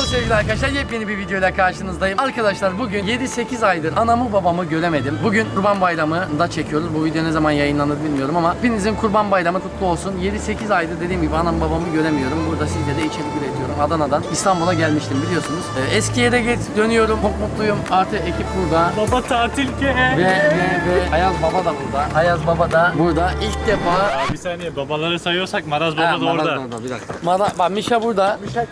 Merhaba sevgili arkadaşlar yepyeni bir videoyla karşınızdayım. Arkadaşlar bugün 7-8 aydır anamı babamı göremedim. Bugün Kurban Bayramı da çekiyoruz. Bu video ne zaman yayınlanır bilmiyorum ama hepinizin Kurban Bayramı kutlu olsun. 7-8 aydır dediğim gibi anam babamı göremiyorum. Burada sizle de içerik üretiyorum. Adana'dan İstanbul'a gelmiştim biliyorsunuz. Ee, eski yere geç dönüyorum. Çok mutluyum. Artı ekip burada. Baba tatil ki. Ve, ve, ve Ayaz Baba da burada. Ayaz Baba da burada. İlk defa Aa, bir saniye babaları sayıyorsak Maraz Baba da orada. orada, bir dakika. Mara, bak Mişa burada. Mişa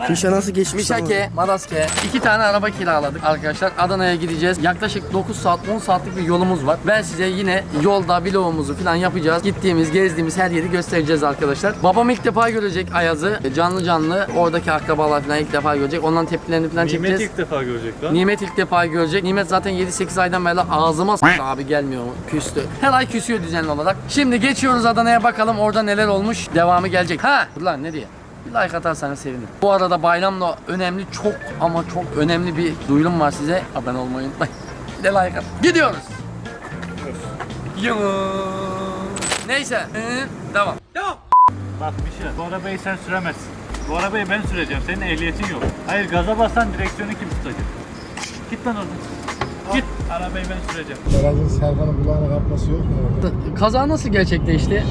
nasıl geçmiş? Mişake, Maraske. iki tane araba kiraladık arkadaşlar. Adana'ya gideceğiz. Yaklaşık 9 saat 10 saatlik bir yolumuz var. Ben size yine yolda vlogumuzu falan yapacağız. Gittiğimiz, gezdiğimiz her yeri göstereceğiz arkadaşlar. Babam ilk defa görecek Ayaz'ı. Canlı canlı oradaki akrabalar falan ilk defa görecek. Onların tepkilerini falan Nimet çekeceğiz. ilk defa görecek lan. Nimet ilk defa görecek. Nimet zaten 7-8 aydan beri ağzıma s- abi gelmiyor mu? Küstü. Her ay küsüyor düzenli olarak. Şimdi geçiyoruz Adana'ya bakalım orada neler olmuş. Devamı gelecek. Ha! Dur lan ne diye? Bir like atarsanız sevinirim. Bu arada bayramla önemli çok ama çok önemli bir duyurum var size. Abone olmayı unutmayın. Bir de like at. Gidiyoruz. Yoo. Neyse. Hı, Devam. Bak bir şey. Bu arabayı sen süremezsin. Bu arabayı ben süreceğim. Senin ehliyetin yok. Hayır gaza basan direksiyonu kim tutacak? Git lan oradan. Git. Arabayı ben süreceğim. Herhalde Serkan'ın kulağına kapması yok mu orada? Kaza nasıl gerçekleşti?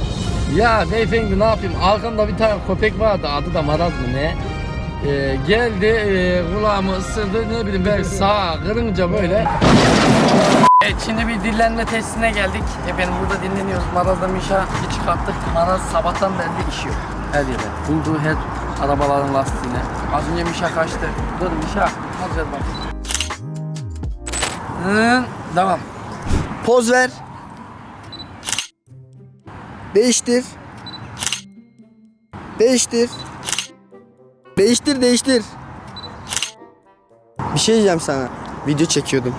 Ya beyefendi ne yapayım? Arkamda bir tane köpek vardı. Adı da Maraz mı ne? Ee, geldi e, kulağımı ısırdı ne bileyim ben sağa kırınca böyle. Evet şimdi bir dillenme testine geldik. Efendim burada dinleniyoruz. Maraz'da Mişa bir çıkarttık. Maraz sabahtan beri işiyor. Her yere. Bulduğu her arabaların lastiğine. Az önce Mişa kaçtı. Dur Mişa. Hadi bak. Hı, devam. Poz ver. Değiştir. Değiştir. Değiştir değiştir. Bir şey diyeceğim sana. Video çekiyordum.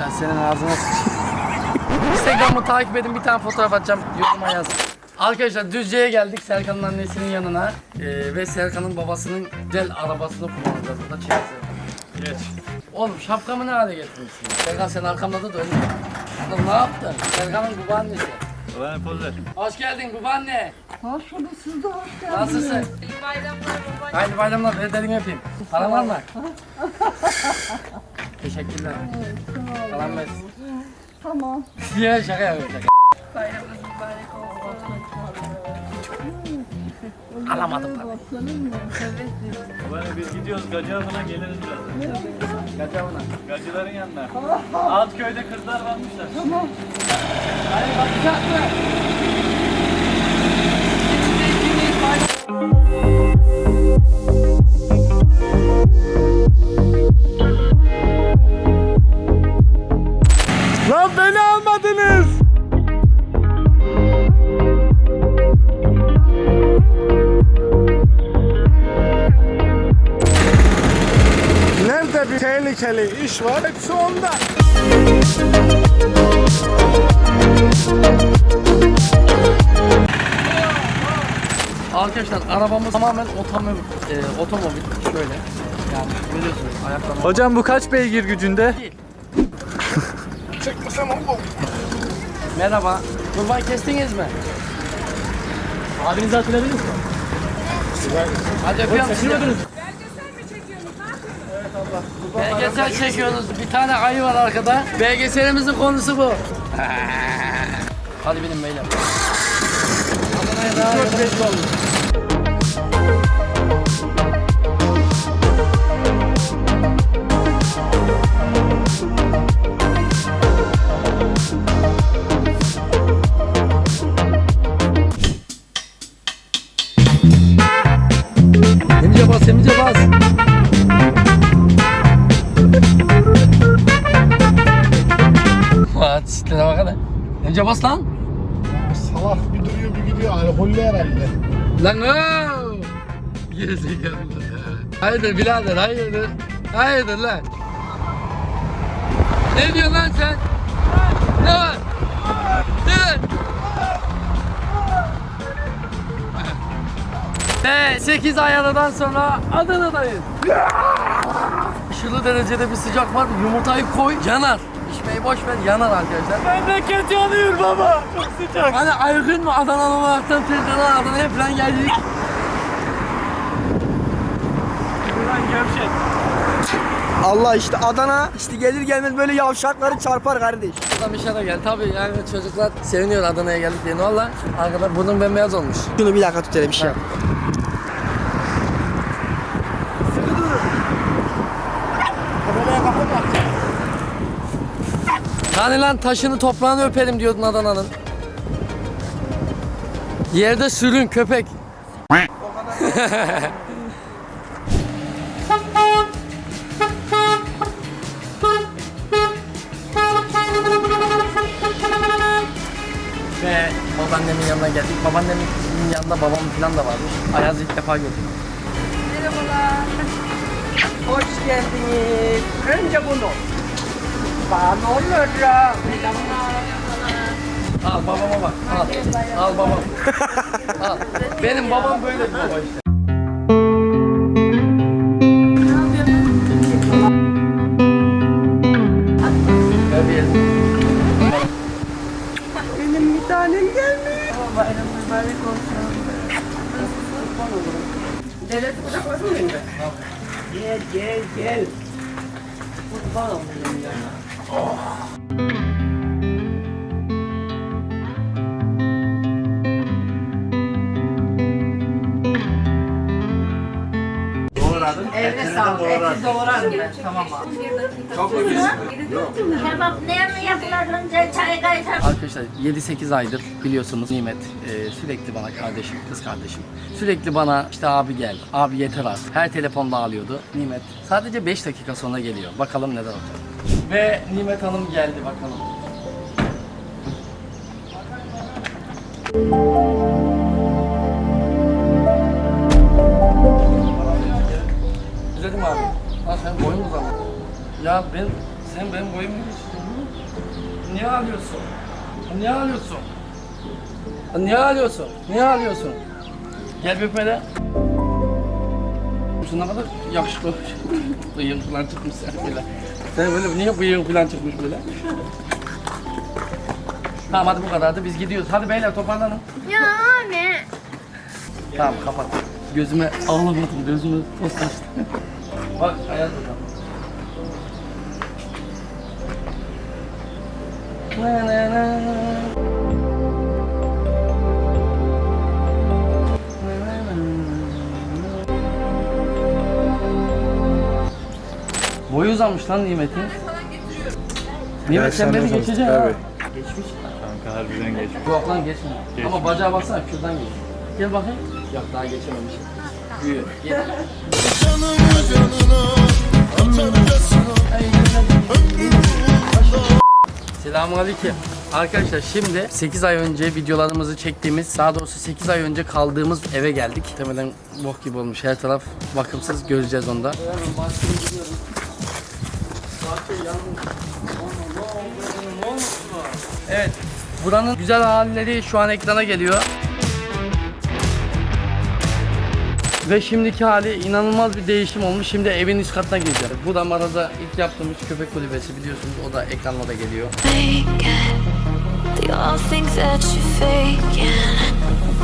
Ben senin ağzına. Instagram'ı takip edin bir tane fotoğraf atacağım yoruma yazın. Arkadaşlar Düzce'ye geldik Serkan'ın annesinin yanına Ee, ve Serkan'ın babasının güzel arabasını kullanacağız burada Serkan. Geç. Oğlum şapkamı ne hale getirmişsin? Serkan sen arkamda da dön. Oğlum ne yaptın? Serkan'ın babaannesi. Bana poz ver. Hoş geldin babaanne. Hoş bulduk, siz de hoş geldiniz. Nasılsın? İyi bayramlar baba. Hayırlı bayramlar. Ben elini öpeyim. Paran var mı? Teşekkürler. Paran versin. Tamam. Ya şaka yapıyorum şaka. Bayramınız mübarek olsun. Alamadım tabii. Evet. Bana biz gidiyoruz gacıya falan geliriz birazdan. Gacavına. Gacıların yanına. Alt köyde kızlar varmışlar. Tamam. Hayır bakacak mı? Tehlikeli iş var? Hepsi onda. Arkadaşlar arabamız tamamen otomobil, e, otomobil şöyle. Yani görüyorsunuz ayaklama Hocam bu kaç beygir gücünde? değil. Merhaba. Kurban kestiniz mi? Abinizi hatırladınız mı? Hadi öpüyorum sizi. Belgesel çekiyoruz. Bir tane ayı var arkada. Belgeselimizin konusu bu. Hadi benim beyler. Adana'ya daha çok belli bas lan. Salak bir duruyor bir gidiyor. Alkollü herhalde. Lan ooo. Gerizekalı. Hayırdır birader hayırdır. Hayırdır lan. Ne diyorsun lan sen? Ne var? Ne? Ve 8 ay aradan sonra Adana'dayız. Aşırı derecede bir sıcak var. Yumurtayı koy yanar. Pişmeyi boş ver yanar arkadaşlar. Memleket yanıyor baba. Çok sıcak. Hani aygın mı Adanalı olaraktan tekrar Adana'ya falan geldik. gevşek. Allah işte Adana işte gelir gelmez böyle yavşakları çarpar kardeş. Buradan bir şey de gel. Tabii yani çocuklar seviniyor Adana'ya geldik diye. Valla arkadaş burnum bembeyaz olmuş. Şunu bir dakika tut hele bir şey yap. Hani lan taşını toprağını öperim diyordun Adana'nın. Yerde sürün köpek. Ve babaannemin yanına geldik. Babaannemin yanında babam falan da varmış. Ayaz'ı ilk defa gördüm. Merhabalar. Hoş geldiniz. Önce bunu. Bana olur. Al babama bak. Al. Al babam. Al. Benim babam böyle bir baba işte. Benim bir tanem gelmiş. Bayram mübarek olsun. Devlet kucaklasın beni de. Gel gel gel. Kurban olayım ya. 어. Eline sağlık. Eti doğrarım ben. Tamam abi. Çok mu? Kebap ne yapılınca çay kaytar. Arkadaşlar 7-8 aydır biliyorsunuz Nimet e, sürekli bana kardeşim, kız kardeşim. Sürekli bana işte abi gel, abi yeter artık. Her telefonda ağlıyordu. Nimet sadece 5 dakika sonra geliyor. Bakalım neler olacak. Ve Nimet Hanım geldi bakalım. Güzelim sen boyun uzamadın. Ya ben, sen benim boyumu geçtin. Niye ağlıyorsun? Niye ağlıyorsun? Niye ağlıyorsun? Niye ağlıyorsun? Gel bir öpmede. Şu ne kadar yakışıklı. Bıyığın falan çıkmış sen böyle. Sen böyle niye bıyığın falan çıkmış böyle? Tamam hadi bu kadardı biz gidiyoruz. Hadi beyler toparlanın. Ya anne. Tamam kapat. Gözüme ağlamadım, gözüme toz kaçtı. Bak ayaz bakalım. Na na na. Boyu uzamış lan Nimet'in. Nimet sen beni geçeceksin ha. Kanka harbiden geçmiş. Yok lan geçmiyor. Ama bacağa baksana şuradan geç. Gel bakayım. Yok daha geçememiş. Selamünaleyküm. Arkadaşlar şimdi 8 ay önce videolarımızı çektiğimiz, daha doğrusu 8 ay önce kaldığımız eve geldik. Muhtemelen bok gibi olmuş her taraf bakımsız göreceğiz onda. Evet. Buranın güzel halleri şu an ekrana geliyor. Ve şimdiki hali inanılmaz bir değişim olmuş. Şimdi evin üst katına gireceğiz. Bu da Marada ilk yaptığımız köpek kulübesi biliyorsunuz. O da geliyor.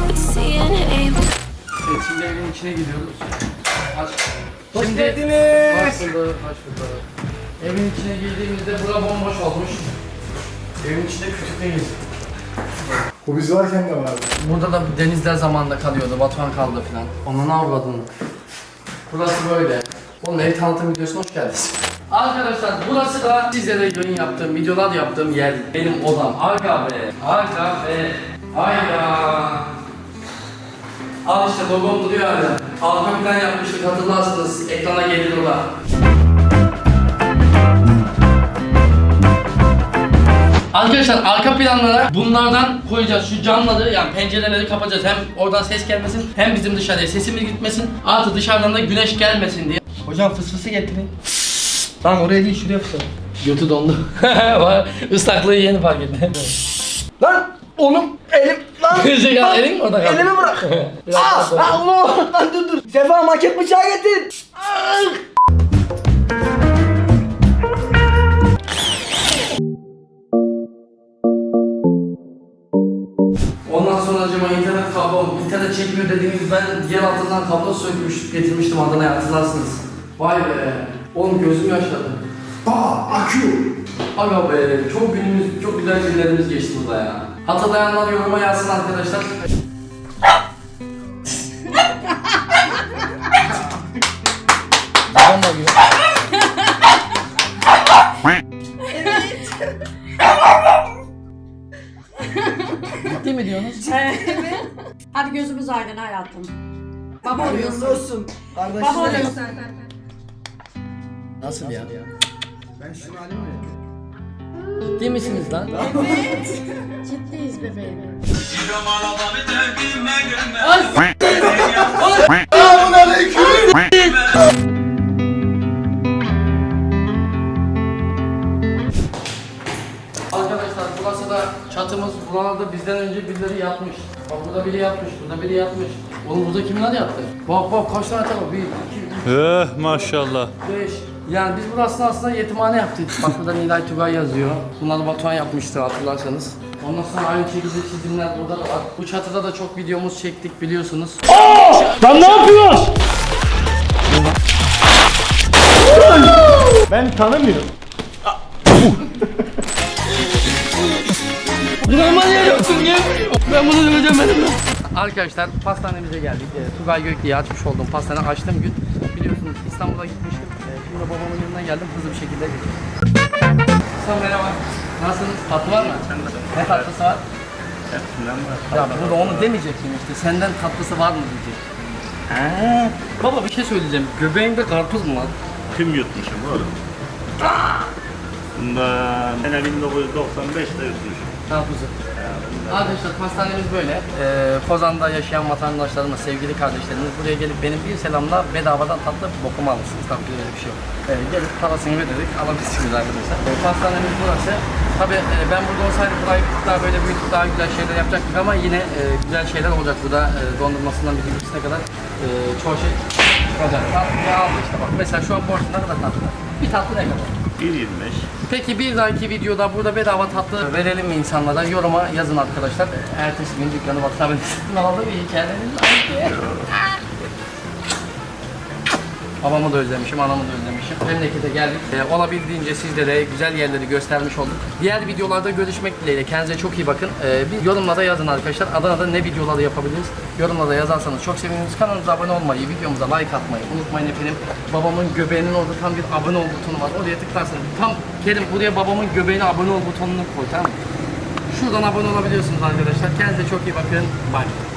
but seeing ain't Evet şimdi evin içine giriyoruz. Aç. Hoş Şimdi... geldiniz. Hoş bulduk, hoş bulduk. Evin içine girdiğimizde bura bomboş olmuş. Evin içinde küçük değil. Bu biz varken de vardı. Burada da denizler zamanında kalıyordu. Batuhan kaldı filan. Ona ne avradın? Burası böyle. Oğlum ev tanıtım videosuna hoş geldiniz. Arkadaşlar burası da sizlere yayın yaptığım, videolar yaptığım yer. Benim odam. Aga be. Aga be. Hayda. Al işte logom duruyor hala. Arka plan yapmıştık hatırlarsınız. Ekrana gelir o da. Arkadaşlar arka planlara bunlardan koyacağız. Şu camları yani pencereleri kapatacağız. Hem oradan ses gelmesin hem bizim dışarıya sesimiz gitmesin. Artı dışarıdan da güneş gelmesin diye. Hocam fıs fısı getirin. Lan oraya değil şuraya fıs. Götü dondu. Islaklığı yeni fark etti. Lan oğlum elim lan. Zeka elin mi orada kaldı? Elimi bırak. Biraz ah, Allah. Lan dur dur. Sefa maket bıçağı getir. Ah. İnternet çekmiyor dediğiniz ben yer altından kablo sökmüş, getirmiştim Adana'ya hatırlarsınız. Vay be. Oğlum gözüm yaşladı. Aa akü. Aga be çok günümüz, çok güzel günlerimiz geçti burada ya. Hatırlayanlar yoruma yazsın arkadaşlar. Aydın hayatım. Baba oluyorsun. Olsun. Baba Kardeşim. oluyorsun. Nasıl ya? Ben şunu alayım mı? Ciddi misiniz lan? Ciddiyiz bebeğim. Arkadaşlar burası da çatımız. Buralarda bizden önce birileri yatmış. Bak burada biri yatmış, burada biri yatmış. Oğlum burada kimler yattı? Bak bak kaç tane var? Bir, iki, üç, Eh maşallah. beş. Yani biz burasını aslında yetimhane yaptık. Bak burada Nilay Tugay yazıyor. Bunları Batuhan yapmıştı hatırlarsanız. Ondan sonra aynı şekilde çizimler burada da var. Bu çatıda da çok videomuz çektik biliyorsunuz. Ben tanımıyorum. Ben bunu ödemedim lan. Arkadaşlar pastanemize geldik. Ee, Tugay Gökli'ye açmış olduğum pastane açtığım gün biliyorsunuz İstanbul'a gitmiştim. Ee, şimdi de babamın yanına geldim hızlı bir şekilde gidiyorum. Sen merhaba. Nasılsınız? Tatlı var mı? Ne tatlısı var? Ya burada onu demeyeceksin işte. Senden tatlısı var mı diyecek. Baba bir şey söyleyeceğim. Göbeğinde karpuz mu var? Tüm yutmuşum oğlum. Bundan sene 1995'te yutmuşum. Karpuzu. Arkadaşlar pastanemiz böyle. Ee, Kozan'da yaşayan vatandaşlarımız, sevgili kardeşlerimiz buraya gelip benim bir selamla bedavadan tatlı bokumu alırsınız. Tabii ki öyle bir şey yok. Ee, gelip parasını ödedik alabilirsiniz arkadaşlar. Ee, pastanemiz burası. Tabii e, ben burada olsaydım burayı bir daha böyle büyütüp daha güzel şeyler yapacaktık ama yine e, güzel şeyler olacak burada. E, dondurmasından bilgisine kadar e, çoğu şey çıkacak. Tatlı aldı işte bak. Mesela şu an borç ne kadar tatlı? Bir tatlı ne kadar? 1.25. Peki bir dahaki videoda burada bedava tatlı verelim mi insanlara? Yoruma yazın arkadaşlar. Ertesi gün dükkanı bakabilirsiniz. Alalım iyi kendiniz. Babamı da özlemişim, anamı da özlemişim. Memlekete geldik. Ee, olabildiğince sizlere güzel yerleri göstermiş olduk. Diğer videolarda görüşmek dileğiyle. Kendinize çok iyi bakın. Ee, bir yorumlara yazın arkadaşlar. Adana'da ne videoları yapabiliriz? Yorumlara yazarsanız çok seviniriz. Kanalımıza abone olmayı, videomuza like atmayı unutmayın efendim. Babamın göbeğinin orada tam bir abone ol butonu var. Oraya tıklarsanız tam Kerim buraya babamın göbeğine abone ol butonunu koy tamam mı? Şuradan abone olabiliyorsunuz arkadaşlar. Kendinize çok iyi bakın. Bye.